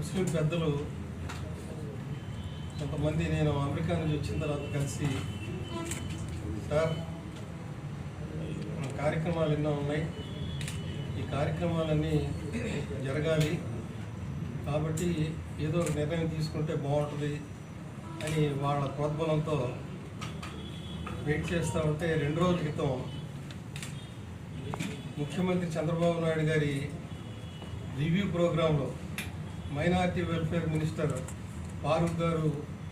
ముస్లిం పెద్దలు కొంతమంది నేను అమెరికా నుంచి వచ్చిన తర్వాత కలిసి సార్ మన కార్యక్రమాలు ఎన్నో ఉన్నాయి. ఈ కార్యక్రమాలన్నీ జరగాలి. కాబట్టి ఏదో ఒక నిర్ణయం తీసుకుంటే బాగుంటుంది అని వాళ్ళ ప్రోద్బలంతో వెయిట్ చేస్తూ ఉంటే రెండు రోజుల క్రితం ముఖ్యమంత్రి చంద్రబాబు నాయుడు గారి రివ్యూ ప్రోగ్రాంలో మైనారిటీ వెల్ఫేర్ మినిస్టర్ ఫారూక్ గారు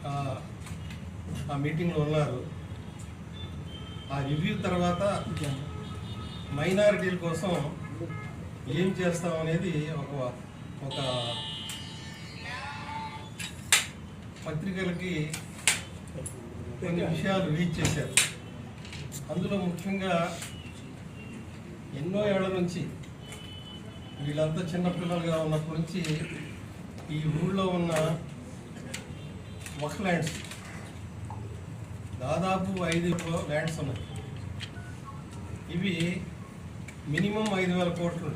ఆ- ఆ మీటింగ్లో ఉన్నారు. ఆ రివ్యూ తర్వాత మైనారిటీల కోసం ఏం చేస్తాం అనేది ఒక ఒక పత్రికలకి కొన్ని విషయాలు రీచ్ చేశారు. అందులో ముఖ్యంగా ఎన్నో ఏళ్ళ నుంచి వీళ్ళంతా చిన్నపిల్లలుగా ఉన్నప్పటి నుంచి ఈ ఊళ్ళో ఉన్న ఒక ల్యాండ్స్ దాదాపు ఐదు ల్యాండ్స్ ఉన్నాయి. ఇవి మినిమం ఐదు వేల కోట్లు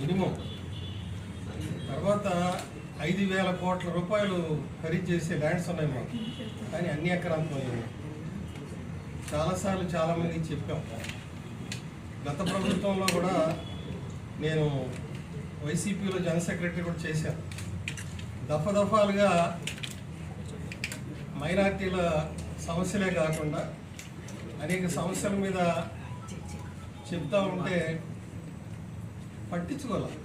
మినిమం. తర్వాత ఐదు వేల కోట్ల రూపాయలు ఖరీదు చేసే ల్యాండ్స్ ఉన్నాయి మాకు. కానీ అన్ని ఎకరాంతం చాలాసార్లు చాలామందికి చెప్పాం. గత ప్రభుత్వంలో కూడా నేను వైసీపీలో జనరల్ సెక్రటరీ కూడా చేశాను దఫదఫాలుగా మైనార్టీల సమస్యలే కాకుండా అనేక సమస్యల మీద చెప్తా ఉంటే పట్టించుకోవాలి?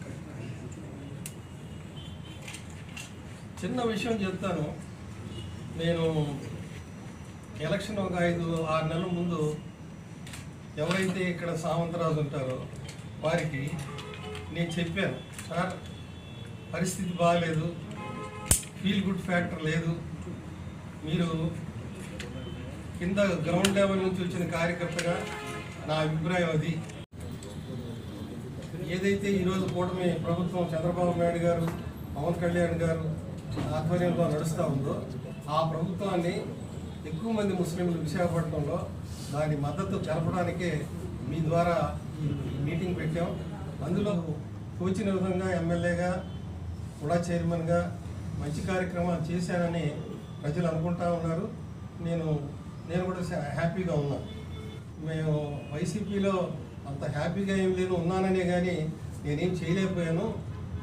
చిన్న విషయం చెప్తాను. నేను ఎలక్షన్ ఒక ఐదు ఆరు నెలల ముందు ఎవరైతే ఇక్కడ సామంతరాజు ఉంటారో వారికి నేను చెప్పాను సార్ పరిస్థితి బాగాలేదు ఫీల్ గుడ్ ఫ్యాక్టర్ లేదు. మీరు కింద గ్రౌండ్ లెవెల్ నుంచి వచ్చిన కార్యకర్తగా నా అభిప్రాయం అది. ఏదైతే ఈరోజు కూటమి ప్రభుత్వం చంద్రబాబు నాయుడు గారు పవన్ కళ్యాణ్ గారు ఆధ్వర్యంలో నడుస్తూ ఉందో ఆ ప్రభుత్వాన్ని ఎక్కువ మంది ముస్లింలు విశాఖపట్నంలో దాని మద్దతు తెలపడానికే మీ ద్వారా ఈ ఈ మీటింగ్ పెట్టాం. అందులో తోచిన విధంగా ఎమ్మెల్యేగా కూడా చైర్మన్గా మంచి కార్యక్రమాలు చేశానని ప్రజలు అనుకుంటా ఉన్నారు. నేను నేను కూడా హ్యాపీగా ఉన్నాను మేము వైసీపీలో అంత హ్యాపీగా ఏం లేదు ఉన్నాననే కానీ నేనేం చేయలేకపోయాను.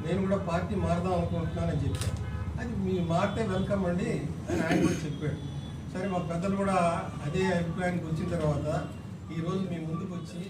నేను కూడా పార్టీ మారదాం అనుకుంటున్నానని చెప్పాను. అది మీ మారితే వెల్కమ్ అండి అని ఆయన కూడా చెప్పాడు. సరే మా పెద్దలు కూడా అదే అభిప్రాయానికి వచ్చిన తర్వాత ఈరోజు మీ ముందుకు వచ్చి